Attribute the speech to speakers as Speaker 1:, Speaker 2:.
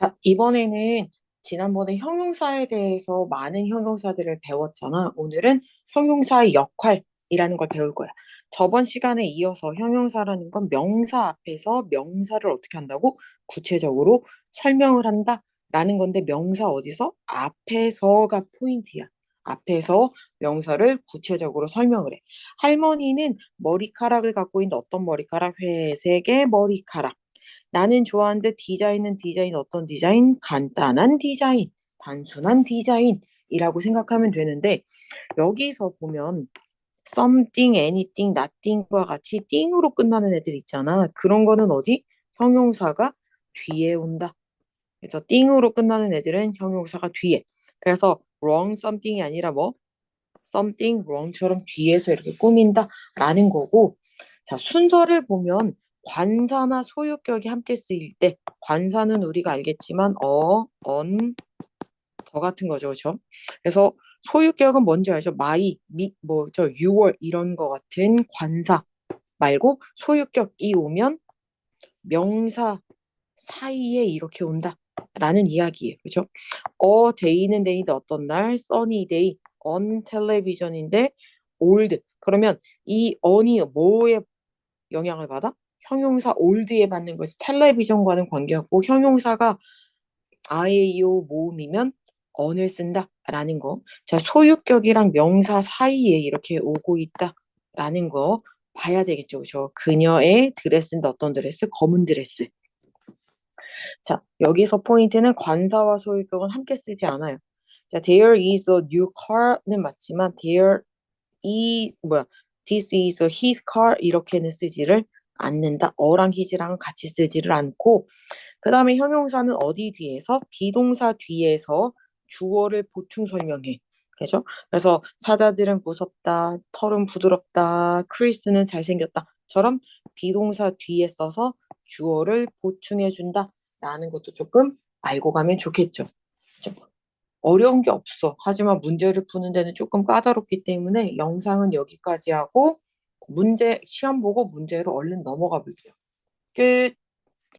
Speaker 1: 자, 이번에는 지난번에 형용사에 대해서 많은 형용사들을 배웠잖아. 오늘은 형용사의 역할이라는 걸 배울 거야. 저번 시간에 이어서 형용사라는 건 명사 앞에서 명사를 어떻게 한다고? 구체적으로 설명을 한다라는 건데 명사 어디서? 앞에서가 포인트야. 앞에서 명사를 구체적으로 설명을 해. 할머니는 머리카락을 갖고 있는 어떤 머리카락? 회색의 머리카락. 나는 좋아하는데 디자인은 디자인 어떤 디자인? 간단한 디자인, 단순한 디자인이라고 생각하면 되는데 여기서 보면 something, anything, nothing과 같이 띵으로 끝나는 애들 있잖아. 그런 거는 어디? 형용사가 뒤에 온다. 그래서 띵으로 끝나는 애들은 형용사가 뒤에. 그래서 wrong something이 아니라 뭐 something wrong처럼 뒤에서 이렇게 꾸민다라는 거고. 자, 순서를 보면 관사나 소유격이 함께 쓰일 때 관사는 우리가 알겠지만 어, 언, 저 같은 거죠. 그렇죠? 그래서 소유격은 뭔지 알죠? my, 미, 뭐, 저, your 이런 거 같은 관사 말고 소유격이 오면 명사 사이에 이렇게 온다. 라는 이야기예요. 그죠? 어, 데이는 데이인데 어떤 날, 써니 데이, on 텔레비전인데 old. 그러면 이 on이 뭐에 영향을 받아? 형용사 올드에 받는 것이 텔레비전과는 관계없고 형용사가 아에이오 모음이면 언을 쓴다라는 거. 자, 소유격이랑 명사 사이에 이렇게 오고 있다라는 거 봐야 되겠죠. 그죠? 그녀의 드레스인데 어떤 드레스? 검은 드레스. 자, 여기서 포인트는 관사와 소유격은 함께 쓰지 않아요. 자, there is a new car는 맞지만 there is 뭐야? this is a his car 이렇게는 쓰지를 않는다. 어랑 his랑 같이 쓰지를 않고 그 다음에 형용사는 어디 뒤에서? 비동사 뒤에서 주어를 보충 설명해. 그죠? 그래서 사자들은 무섭다, 털은 부드럽다, 크리스는 잘생겼다처럼 비동사 뒤에 써서 주어를 보충해 준다라는 것도 조금 알고 가면 좋겠죠. 그죠? 어려운 게 없어. 하지만 문제를 푸는 데는 조금 까다롭기 때문에 영상은 여기까지 하고 문제 시험 보고 문제로 얼른 넘어가 볼게요. 끝.